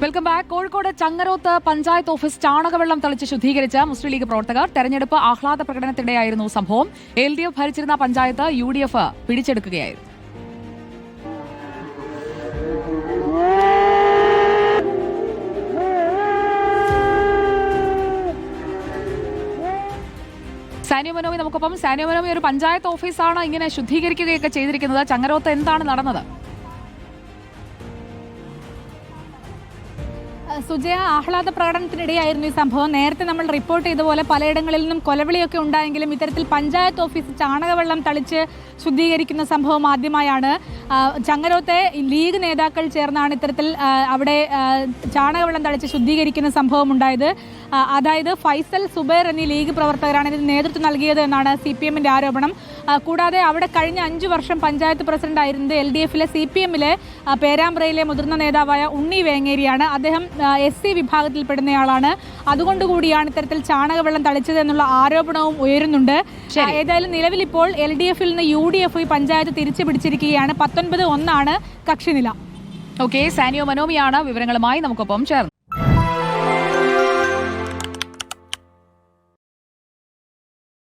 Welcome back Kozhikode Changaroth panchayat office ചാണകവെള്ളം തളിച്ച് ശുദ്ധീകരിച്ച മുസ്ലിം league പ്രവർത്തകർ തെരഞ്ഞെടുപ്പ് ആഹ്ലാദ പ്രകടനത്തിനിടെയായിരുന്നു സംഭവം. എൽ ഡി എഫ് ഭരിച്ചിരുന്ന പഞ്ചായത്ത് യു ഡി എഫ് പിടിച്ചെടുക്കുകയായിരുന്നു. സാനിയോ മനോമി നമുക്കൊപ്പം. സാനിയോ മനോമി ഒരു പഞ്ചായത്ത് ഓഫീസാണ് ഇങ്ങനെ ശുദ്ധീകരിക്കുകയൊക്കെ ചെയ്തിരിക്കുന്നത്. ചങ്ങരോത്ത് എന്താണ് നടന്നത്? സുജയ ആഹ്ലാദ പ്രകടനത്തിനിടെയായിരുന്നു ഈ സംഭവം. നേരത്തെ നമ്മൾ റിപ്പോർട്ട് ചെയ്ത പോലെ പലയിടങ്ങളിൽ നിന്നും കൊലവിളിയൊക്കെ ഉണ്ടായെങ്കിലും ഇത്തരത്തിൽ പഞ്ചായത്ത് ഓഫീസ് ചാണകവെള്ളം തളിച്ച് ശുദ്ധീകരിക്കുന്ന സംഭവം ആദ്യമായാണ്. ചങ്ങരോത്തെ ലീഗ് നേതാക്കൾ ചേർന്നാണ് ഇത്തരത്തിൽ അവിടെ ചാണകവെള്ളം തളിച്ച് ശുദ്ധീകരിക്കുന്ന സംഭവം ഉണ്ടായത്. അതായത് ഫൈസൽ സുബൈർ എന്നീ ലീഗ് പ്രവർത്തകരാണ് ഇതിന് നേതൃത്വം നൽകിയത് എന്നാണ് സി പി എമ്മിന്റെ ആരോപണം. കൂടാതെ അവിടെ കഴിഞ്ഞ അഞ്ച് വർഷം പഞ്ചായത്ത് പ്രസിഡന്റ് ആയിരുന്നത് എൽ ഡി എഫിലെ സി പി എമ്മിലെ പേരാമ്പ്രയിലെ മുതിർന്ന നേതാവായ ഉണ്ണി വേങ്ങേരിയാണ്. അദ്ദേഹം എസ് സി വിഭാഗത്തിൽപ്പെടുന്നയാളാണ്. അതുകൊണ്ടുകൂടിയാണ് ഇത്തരത്തിൽ ചാണകവെള്ളം തളിച്ചത് എന്നുള്ള ആരോപണവും ഉയരുന്നുണ്ട്. ഏതായാലും നിലവിൽ ഇപ്പോൾ എൽ ഡി എഫിൽ നിന്ന് യു ഡി എഫ് പഞ്ചായത്ത് തിരിച്ചു പിടിച്ചിരിക്കുകയാണ് പത്തൊൻപത് ഒന്നാണ് കക്ഷിനില. ഓക്കെ സാനിയോ മനോമിയാണ് വിവരങ്ങളുമായി. നമുക്കൊപ്പം ചേർന്നത്